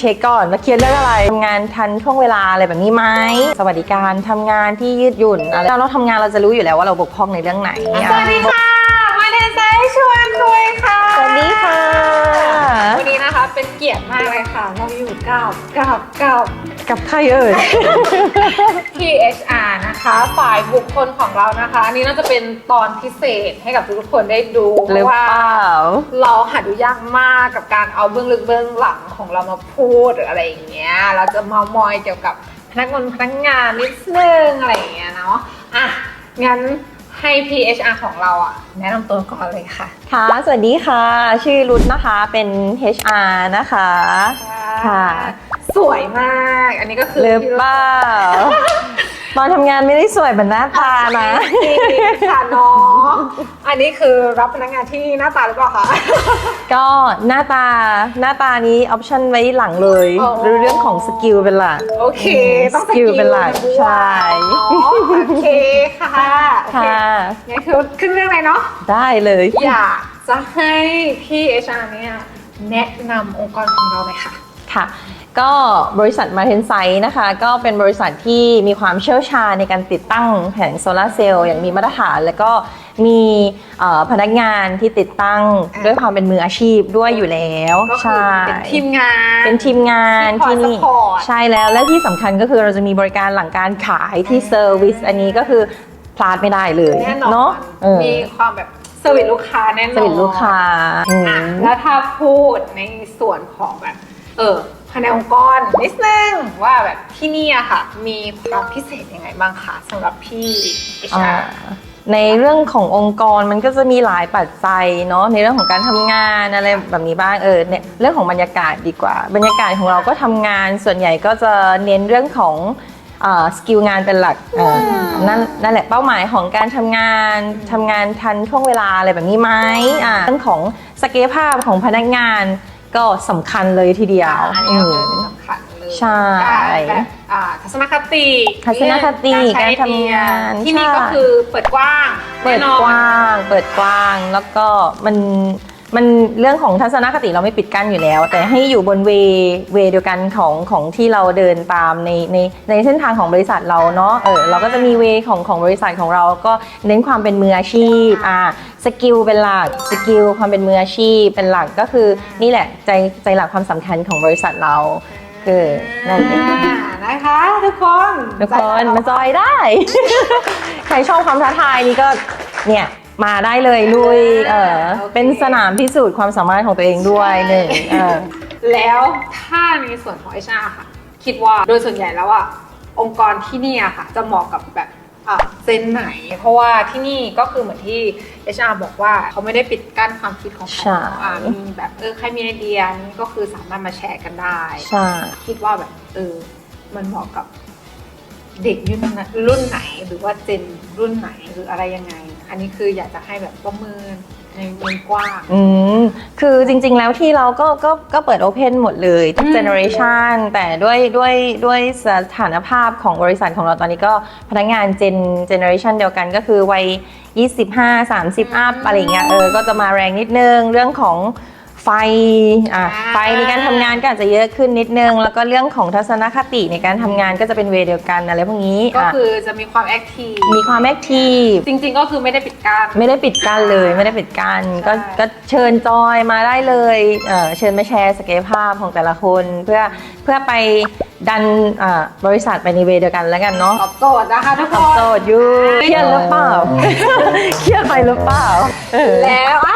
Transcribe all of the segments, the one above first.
เช็คก่อนว่าเครียดเรื่องอะไรทำงานทันช่วงเวลาอะไรแบบนี้ไหมสวัสดิการทำงานที่ยืดหยุ่นอะไรเราทำงานเราจะรู้อยู่แล้วว่าเราบกพร่องในเรื่องไหนสวัสดีค่ะ ไซชวนคุยค่ะ สวัสดีค่ะ วันนี้นะคะเป็นเกียรติมากเลยค่ะ เราอยู่กับกับกับกับใครเอ่ย THR นะคะฝ่ายบุคคลของเรานะคะ อันนี้น่าจะเป็นตอนพิเศษให้กับทุกๆคนได้ดูเพหรือราะว่าเปล่า เราหาดูยากมากกับการเอาเบื้องลึกเบื้องหลังของเรามาพูดหรืออะไรอย่างเงี้ย เราจะเมามอยเกี่ยวกับพนักงานพนักงานนิดนึงอะไรอย่างเงี้ยเนาะ อะ งั้น ให้ PHR ของเราอะ แนะนำตัวก่อนเลยค่ะ ค่ะ สวัสดีค่ะ ชื่อรุทนะคะ เป็น HR นะคะ ค่ะ สวยมาก อันนี้ก็คือหรือเปล่า ตอนทำงานไม่ได้สวยเหมือนหน้าตานะ จริงค่ะน้องอันนี้คือรับพนักงานที่หน้าตาหรือเปล่าคะ ก็หน้าตาหน้าตานี้ออปชั่นไว้หลังเลยอ๋อ เรื่องของสกิลเป็นหลัก โอเค ต้องสกิลเป็นหลักด้วยใช่ อ๋อโอเคค่ะโอเคค่ะ งั้นคือขึ้นเรื่องเลยเนาะ ได้เลย อยากจะให้พี่เอชาเนี่ยแนะนำองค์กรของเราเลยค่ะ ค่ะ ก็บริษัทมาเทนไซนะคะ ก็เป็นบริษัทที่มีความเชี่ยวชาญในการติดตั้งแผงโซลาร์เซลล์อย่างมีมาตรฐาน แล้วก็มีเอ่อพนักงานที่ติดตั้งอ่าด้วยความเป็นมืออาชีพด้วยอยู่แล้วก็คือใช่เป็นทีมงาน เป็นทีมงานที่ที่คอยนี่ support ใช่แล้วและที่สำคัญก็คือเราจะมีบริการหลังการขายที่เซอร์วิสอันนี้ก็คือพลาดไม่ได้เลยแน่นอนเนาะเออมีความแบบเซอร์วิสลูกค้าแน่นอนสวิตลูกค้าอืมอะแล้วถ้าพูดในส่วนของแบบ เออภายในองค์กรนิดนึงว่าแบบที่นี่อะค่ะ มีความพิเศษยังไงบ้างคะสำหรับพี่เอชาอ่าในเรื่องขององค์กรมันก็จะมีหลายปัจจัยเนาะในเรื่องของการทำงานอะไรแบบนี้บ้างเออเนี่ยเรื่องของบรรยากาศดีกว่า บรรยากาศของเราก็ทำงานส่วนใหญ่ก็จะเน้นเรื่องของสกิลงานเป็นหลักเออนั่นนั่นแหละเป้าหมายของการทำงานทำงานทันช่วงเวลาอะไรแบบนี้ไหมอ่าเรื่องของศักยภาพของพนักงาน ก็สำคัญเลยทีเดียวอันนี้อืก็มคือสำคัญเลยใช่ การแบบอ่าทัศนคติทัศนคติใช้การทำงานที่นี่ใช่ ก็คือเปิดกว้างเปิดแน่นอน กว้าง เปิดกว้าง แล้วก็มัน มันเรื่องของทัศนคติเราไม่ปิดกั้นอยู่แล้ว แต่ให้อยู่บนเวเวเดียวกันของของที่เราเดินตามในในในเส้นทางของบริษัทเราเนาะเออเราก็จะมีเวของของบริษัทของเราก็เน้นความเป็นมืออาชีพอ่าสกิลเป็นหลักสกิลความเป็นมืออาชีพเป็นหลักก็คือนี่แหละใจใจหลักความสำคัญของบริษัทเราคือนั่นเองอ่านะคะทุกคนทุกคนมาจอยได้ ใครชอบความท้าทายนี่ก็เนี่ย มาได้เลยลุยเออเป็นสนามพิสูจน์ความสามารถของตัวเองด้วยหนึ่งเออ แล้วถ้าในส่วนของ HR ค่ะ คิดว่าโดยส่วนใหญ่แล้วอะองค์กรที่นี่อะค่ะ จะเหมาะกับแบบอะเจนไหน เพราะว่าที่นี่ก็คือเหมือนที่ HR บอกว่าเขาไม่ได้ปิดกั้นความคิดของใครใช่ อะมีแบบเออใครมีไอเดียนี่ก็คือสามารถมาแชร์กันได้ ใช่ คิดว่าแบบเออมันเหมาะกับเด็กรุ่นไหนรุ่นไหนหรือว่าเจนรุ่นไหนหรืออะไรยังไง อันนี้คืออยากจะให้แบบประเมินในวงกว้าง อืมคือจริงๆแล้วที่เราก็ก็ก็เปิดโอเพนหมดเลยทุกอืม เจเนอเรชันแต่ด้วยด้วยด้วยสถานภาพของบริษัทของเราตอนนี้ก็พนักงานเจนเจเนอเรชันเดียวกันก็คือวัย 25 30 อัพอะไรอย่างเงี้ยเออก็จะมาแรงนิดนึง เรื่องของ ไฟอะอ่าไฟในการทำงานก็อาจจะเยอะขึ้นนิดนึง แล้วก็เรื่องของทัศนคติในการทำงานก็จะเป็นเวย์เดียวกันอะไรพวกนี้ก็อะคือจะมีความแอคทีฟมีความแอคทีฟจริง ๆ ก็คือไม่ได้ปิดกั้นไม่ได้ปิดกั้นเลยไม่ได้ปิดกั้นก็ใช่ก็เชิญจอยมาได้เลยเอ่อเชิญมาแชร์ศักยภาพของแต่ละคนเพื่อเพื่อไปดันอ่าบริษัทไปในเวย์เดียวกันแล้วกันเนาะตอบโจทย์นะคะทุกคตอบนโจทย์อยู่เครียดหรือเปล่าเครียดไปหรือเปล่าเออแล้วอ้า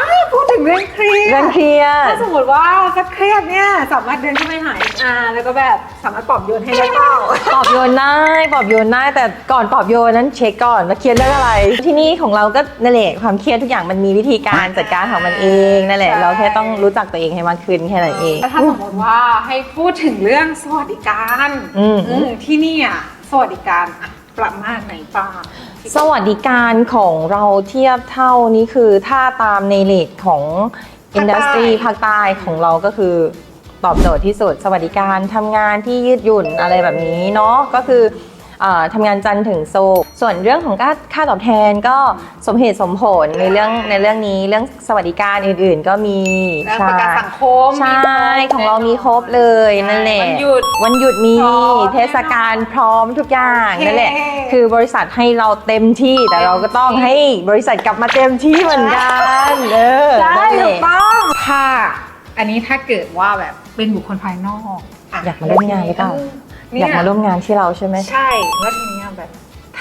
วพูดถึ งเรื่องเครียเรื่องดเครียดถ้าสมมติว่าจะเครียดเนี่ยสามารถเดินเข้าไปหาอาแล้วก็แบบสามารถปลอบโยนให้ได้เปล่าปลอบโยนได้ปลอบโยนได้แต่ก่อนปลอบโยนนั้นเช็คก่อนว่าเครียดเรื่องอะไร ที่นี่ของเราก็นั่นแหละความเครียดทุกอย่างมันมีวิธีการจัดการของมันเองนั่นแหละใช่เราแค่ต้องรู้จักตัวเองให้มากขึ้นแค่นั้นเองแล้วถ้าสมมติว่าให้พูดถึงเรื่องสวัสดิการอืมอืมที่นี่อะสวัสดิการอะ ประมาณไหนบ้างสวัสดิการของเราเทียบเท่านี้คือถ้าตามในเลทของอินดัสทรีภาคใต้ของเราก็คือตอบโจทย์ที่สุด สวัสดิการทำงานที่ยืดหยุ่นอะไรแบบนี้เนาะก็คือเอ่อ ทำงานจันทร์ถึงศุกร์ส่วนเรื่องของค่าค่าตอบแทนก็สมเหตุสมผลในเรื่องในเรื่องนี้เรื่องสวัสดิการอื่นๆ ก็มีเรื่องประกันสังคมใช่มีครบของเรามีครบเลยนั่นแหละวันหยุดวันหยุดมีพร้อมเทศกาลพร้อมทุกอย่างโอเคนั่นแหละคือบริษัทให้เราเต็มที่แต่เราก็ต้องให้บริษัทกลับมาเต็มที่เหมือนกันเออใช่นั่นแหถูละกต้องถ้าอันนี้ถ้าเกิดว่าแบบเป็นบุคคลภายนอก อยากมาร่วมงานหรือเปล่าเนี่ อยากมาร่วมงานที่เราใช่ไหมใช่แล้วทีเนี้ยแบบ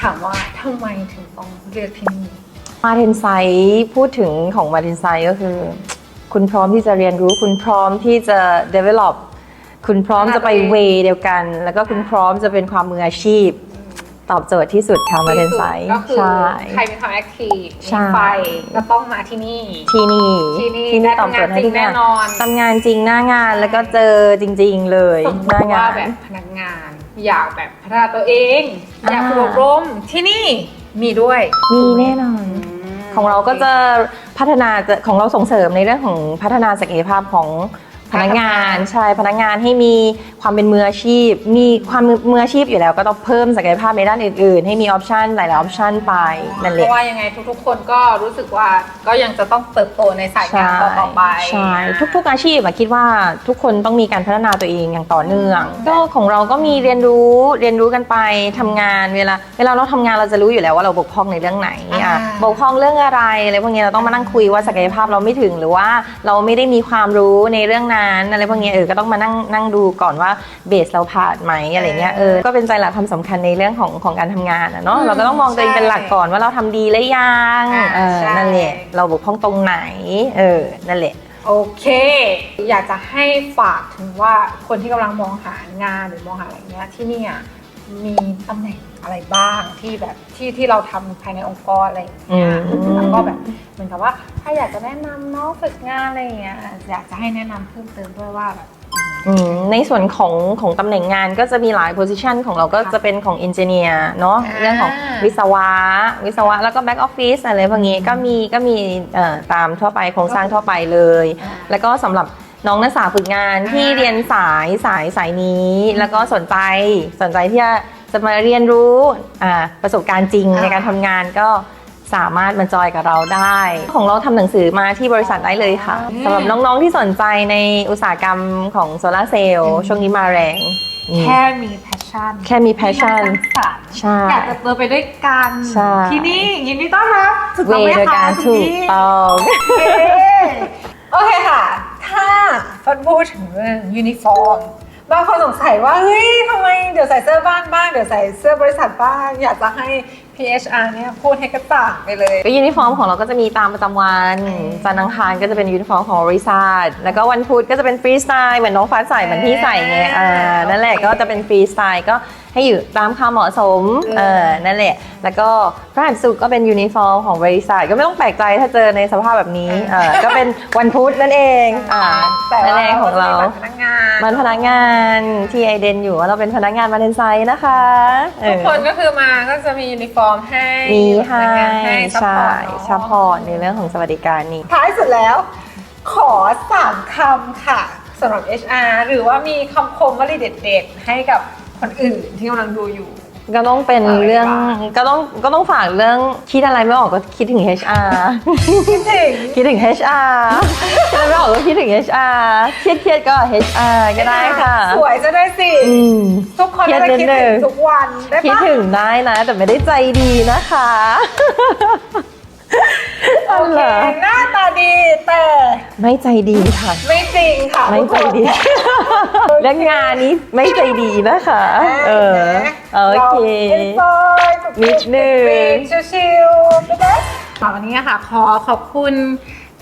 ถามว่าทำไมถึงต้องเลือกที่นี่มาเทนไซต์พูดถึงของมาเทนไซต์ก็คือ คุณพร้อมที่จะเรียนรู้คุณพร้อมที่จะ develop คุณพร้อมจะไปเวเดียวกัน แล้วก็คุณพร้อมจะเป็นความมืออาชีพ ตอบโจทย์ที่สุดค่ะมาเทนไซต์ก็คือใช่ ใครมีความแอคทีฟใช่มีไฟก็ต้องมาที่นี่ ที่นี่ที่นี่ที่นี่ได้ตอบทำโจงานทย์ให้จริทุงกอแน่ย่างนอน ทำงานจริงหน้างานแล้วก็เจอจริง ๆ เลยสมมหน้าติงาว่าน แบบพนักงาน อยากแบบพัฒนาตัวเอง อยากอ่า ฝึกอบรมที่นี่มีด้วยมีแน่นอนของเราก็จะพัฒนาจะของเราส่งเสริมในเรื่องของพัฒนาศักยภาพของ พนักงานใช่พนักงานให้มีความเป็นมืออาชีพ มีความมืออาชีพอยู่แล้ว ก็ต้องเพิ่มศักยภาพในด้านอื่นๆ ให้มีออปชันหลายๆออปชันไปนั่นเพแหละราะว่ายังไงทุกๆ คนก็รู้สึกว่าก็ยังจะต้องเติบโตในสายงานต่อๆไป ใช่ทุกๆอาชีพอะคิดว่าทุกคนต้องมีการพัฒนาตัวเองอย่างต่อเนื่อง ก็ของเราก็มีเรียนรู้เรียนรู้กันไปทำงานเวลาเวลาเราทำงานเราจะรู้อยู่แล้วว่าเราบกพร่องในเรื่องไหนอะบกพร่องเรื่องอะไรอะไรพวกนี้เราต้องมานั่งคุยว่าศักยภาพเราไม่ถึงหรือว่าเราไม่ได้มีความรู้ในเรื่องนั้นอะไรพวกนี้เออก็ต้องมานั่งนั่งดูก่อนว่าเบสเราผ่านไหมอะไรเงี้ยเออก็เป็นใจหลักความสำคัญในเรื่องของของการทำงานอะเนาะเราก็ต้องมองตัวเองเป็นหลักก่อนว่าเราทำดีหรือยังเออนั่นแหละเราบกพร่องตรงไหนเออนั่นแหละ โอเค อยากจะให้ฝากถึงว่าคนที่กำลังมองหางานหรือมองหาอะไรเงี้ยที่เนี่ย มีตำแหน่งอะไรบ้างที่แบบที่ที่เราทำภายในองค์กรอะไรอย่างเงี้ยอืม แล้วก็แบบเหมือนกับว่า ถ้าอยากจะแนะนำน้องฝึกงานอะไรอย่างเงี้ยอยากจะให้แนะนำเพิ่มเติมด้วยว่าแบบ อืมในส่วนของของตำแหน่งงานก็จะมีหลายโพ i ิชันของเราก็จะเป็นของ e n นจิเนียร์เนาะอ่า เรื่องของวิศวะ วิศวะแล้วก็แบ็กออฟฟิศอะไรพวกนี้ก็มีก็มีเอ่อตามทั่วไปโครงสร้างทั่วไปเลย อ่า แล้วก็สำหรับ น้องนักศึกษาฝึกงานที่อ่าเรียนสายสายสายนี้ แล้วก็สนใจสนใจที่จะจะมาเรียนรู้อ่าประสบการณ์จริงในการทำงานก็สามารถมาจอยกับเราได้ ของเราทำหนังสือมาที่บริษัทได้เลยค่ะสำหรับน้องๆที่สนใจในอุตสาหกรรมของโซลาร์เซลล์ช่วงนี้มาแรงอืมแค่มี passion แค่มี passion มีความสร้างสรรค์ใช่ อยากจะเติบไปด้วยกัน ใช่ ที่นี่ยินดีต้อนรับถูกเวต้องไหมโดยคะการคุณถูกพี่ต้อง เย้โอเคค่ะ ถ้าฟันพูดถึงเรื่อง ยูนิฟอร์ม บางคนสงสัยว่าเฮ้ยทำไมเดี๋ยวใส่เสื้อบ้านบ้างเดี๋ยวใส่เสื้อบริษัทบ้างอยากจะให้ PHR เนี่ยพูดให้กระจ่างไปเลย ก็ยูนิฟอร์มของเราก็จะมีตามประจำวันอืมจันทร์อังคารก็จะเป็นยูนิฟอร์มของบริษัทแล้วก็วันพุธก็จะเป็นฟรีสไตล์เหมือนน้องฟ้าใส่เหมือนพี่ใส่ไงเออนั่นแหละโอเคก็จะเป็นฟรีสไตล์ก็ ให้อยู่ตามความเหมาะสมเออเออนั่นแหละ แล้วก็พระหัสสุกร์ก็เป็นยูนิฟอร์มของบริษัท ก็ไม่ต้องแปลกใจถ้าเจอในสภาพแบบนี้เออก็เป็นวันพุธนั่นเองอ่าแต่นั่นว่าเองของเราก็จะมีบัตพนักงานมันพนักงานที่ไอเดนอยู่ว่าเราเป็นพนักงานมาเทนไซน์นะคะเอทุกอคนก็คือมาก็จะมียูนิฟอร์มให้มีให้พนักงานให้ซัพใช่พอร์ตเนอะซัพพอร์ตในเรื่องของสวัสดิการนี่ท้ายสุดแล้วขอสามคำค่ะสำหรับ HR หรือว่ามีคำคมวลีเด็ดๆให้กับ คนอื่นที่กำลังดูอยู่ ก็ต้องเป็นเรื่องก็ต้องก็ต้องฝากเรื่องคิดอะไรไม่ออกก็คิดถึง HR คิดถึงคิดถึง HR คิดอะไรไม่ออกก็คิดถึง HR เครียดเครียดๆก็ HR ก็ได้ค่ะสวยจะได้สิ อืม ทุกคนเครียดจะนิคิดดนึถึงง ทุกวันได้คิดปะถึงได้นะ แต่ไม่ได้ใจดีนะคะ ไม่ใจดีค่ะ ไม่จริงค่ะไม่ใจดีเรื่องงานนี้ไม่ใจดีนะคะ เออโอเคเอนจอยนิดนึงชิวๆไปเลยวันนี้ค่ะ ขอขอบคุณ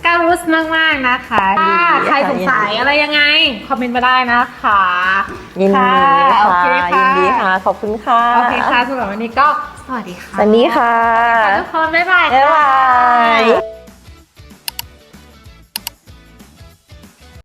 การุสมากๆนะคะยินดีถ้าค่ะใครสงสัยอะไรยังไง คอมเมนต์มาได้นะคะ ยินดีโอค่ะเคยินดีค่ะ ขอบคุณค่ะ โอเคค่ะสำหรับวันนี้ก็ สวัสดีค่ะ สวัสดีค่ะทุกคน บ๊ายบาย บ๊ายค่ะบาย